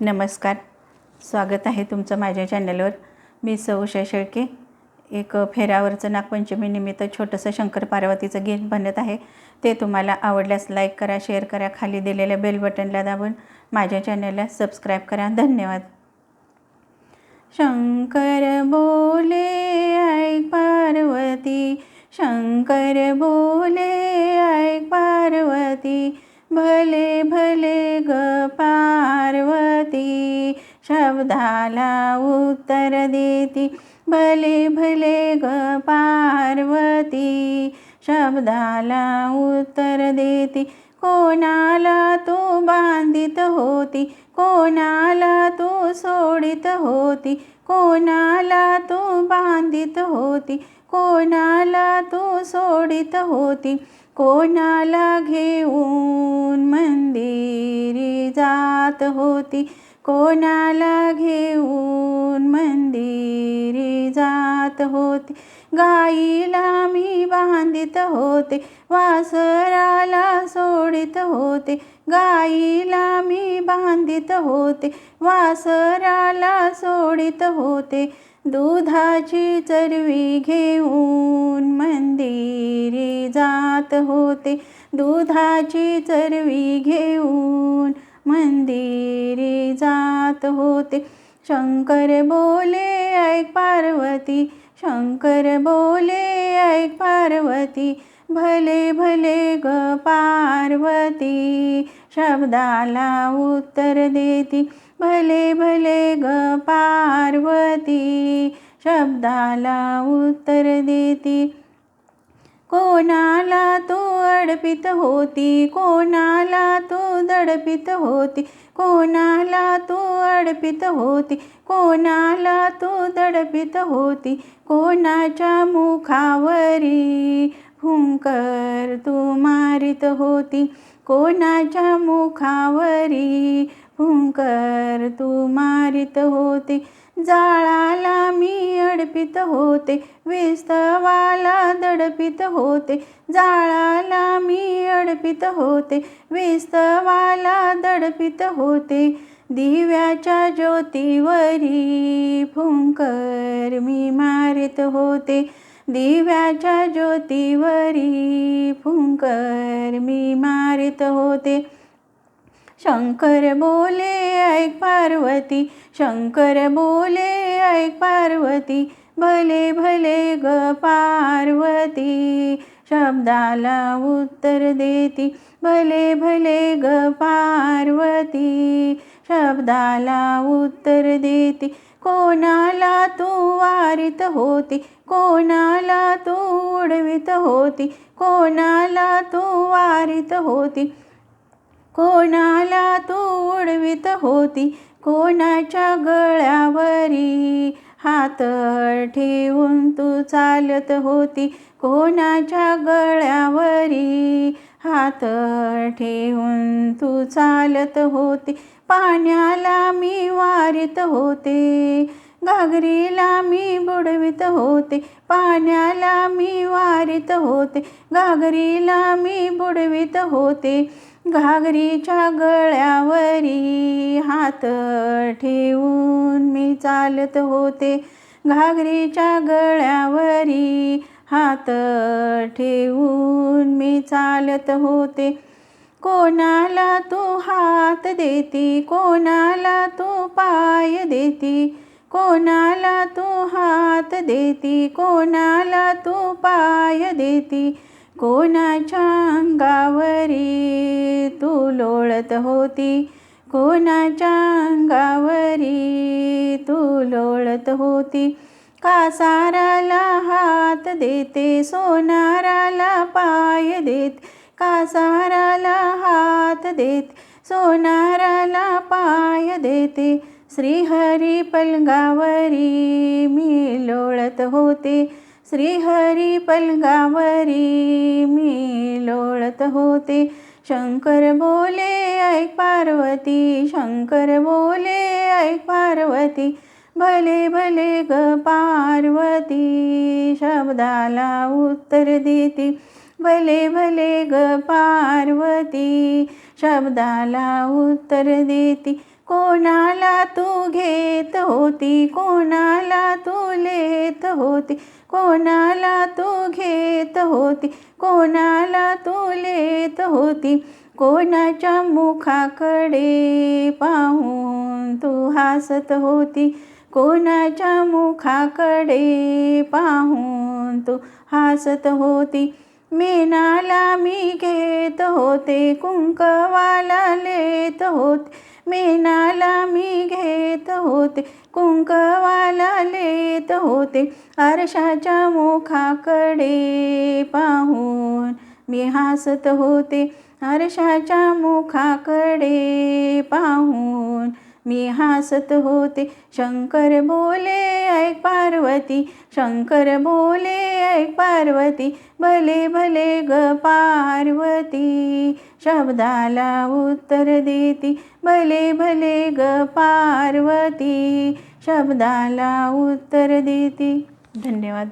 नमस्कार. स्वागत आहे तुमचं माझ्या चॅनलवर. मी सौ उषा शेळके. एक फेऱ्यावरचं नागपंचमीनिमित्त छोटंसं शंकर पार्वतीचं गीत बनत आहे. ते तुम्हाला आवडल्यास लाईक करा शेअर करा खाली दिलेल्या बेल बटनला दाबून माझ्या चॅनलला सबस्क्राईब करा. धन्यवाद. शंकर बोले ऐक पार्वती. शंकर बोले ऐक पार्वती. भले भले ग पार्वती शब्दाला उत्तर देती. भले भले ग पार्वती शब्दाला उत्तर देती. कोणाला तू बांधित होती कोणाला तू सोडित होती कोणाला तू बांधित होती कोणाला तू सोडित होती. कोणाला घेऊन मंदिरी जात होती? कोणाला घेऊन मंदिरी जात होती? गाईला मी बांधित होते वासराला सोडित होते. गाईला मी बांधित होते वासराला सोडित होते. दुधाची चरवी घेऊन मंदिरी जात होते. दुधाची चरवी घेऊन मंदिरी जात होते. शंकर बोले ऐक पार्वती शंकर बोले ऐक पार्वती भले भले ग पार्वती शब्दाला उत्तर देती भले भले ग पार्वती. शब्दाला उत्तर देती कोणाला तू अडपित होती कोणाला तू दडपित होती कोणाला तू अडपित होती कोणाला तू दडपित होती कोणाच्या मुखावरी फुंकर तू मारित होती. कोणाच्या मुखावरी फुंकर तू मारित होते. जाळाला मी अडपित होते विस्तवाला दडपित होते. जाळाला मी अडपित होते विस्तवाला दडपित होते. दिव्याच्या ज्योतीवरी फुंकर मी मारित होते. दिव्याच्या ज्योतीवरी फुंकर मी मारित होते. शंकर बोले ऐक पार्वती शंकर बोले ऐक पार्वती भले भले ग पार्वती शब्दाला उत्तर देती भले भले ग पार्वती शब्दाला उत्तर देती कोणाला तू वारित होती? कोणाला तू उडवित होती? कोणाला तू वारित होती? कोणाला तू उडवित होती? कोणाच्या गळ्यावरी हात ठेवून तू चालत होती? कोणाच्या गळ्यावरी हात ठेवून तू चालत होते. पाण्याला मी वारित होते. घागरीला मी बुडवित होते. पाण्याला मी वारित होते. घागरीला मी बुडवित होते. घागरीच्या गळ्यावरी हात ठेवून मी चालत होते. घागरीच्या गळ्यावरी हात ठेवून मी चालत होते. कोणाला तू हात देती? कोणाला तू पाय देती? कोणाला तू हात देती? कोणाला तू पाय देती? कोणाच्या अंगावरी तू लोळत होती? कोणाच्या अंगावरी तू लोळत होती? कासाराला हात देते? सोनाराला पाय देत. कासाराला हात देत? सोनाराला पाय देते. श्रीहरी पलंगावरी मी लोळत होते. श्रीहरी पलंगावरी मी लोळत होते. शंकर बोले ऐक पार्वती. शंकर बोले ऐक पार्वती. भले भले ग पार्वती शब्दाला उत्तर देती. भले भले ग पार्वती शब्दाला उत्तर देती. कोणाला तू घेत होती कोणाला तू लेत होती कोणाला तू घेत होती कोणाला तू लेत होती. कोणाच्या मुखाकडे पाहून तू हसत होती. कोणाच्या मुखाकडे पाहून तू हसत होती? मेनाला मी घेत होते कुंकवाला लेत होते. मेनाला मी घेत होते कुंकवाला लेत होते. आरशाच्या मुखाकडे पाहून मी हसत होते. आरशाच्या मुखाकडे पाहून मी हसत होते. शंकर बोले ऐक पार्वती शंकर बोले ऐक पार्वती भले भले ग पार्वती शब्दाला उत्तर देती भले भले ग पार्वती शब्दाला उत्तर देती. धन्यवाद.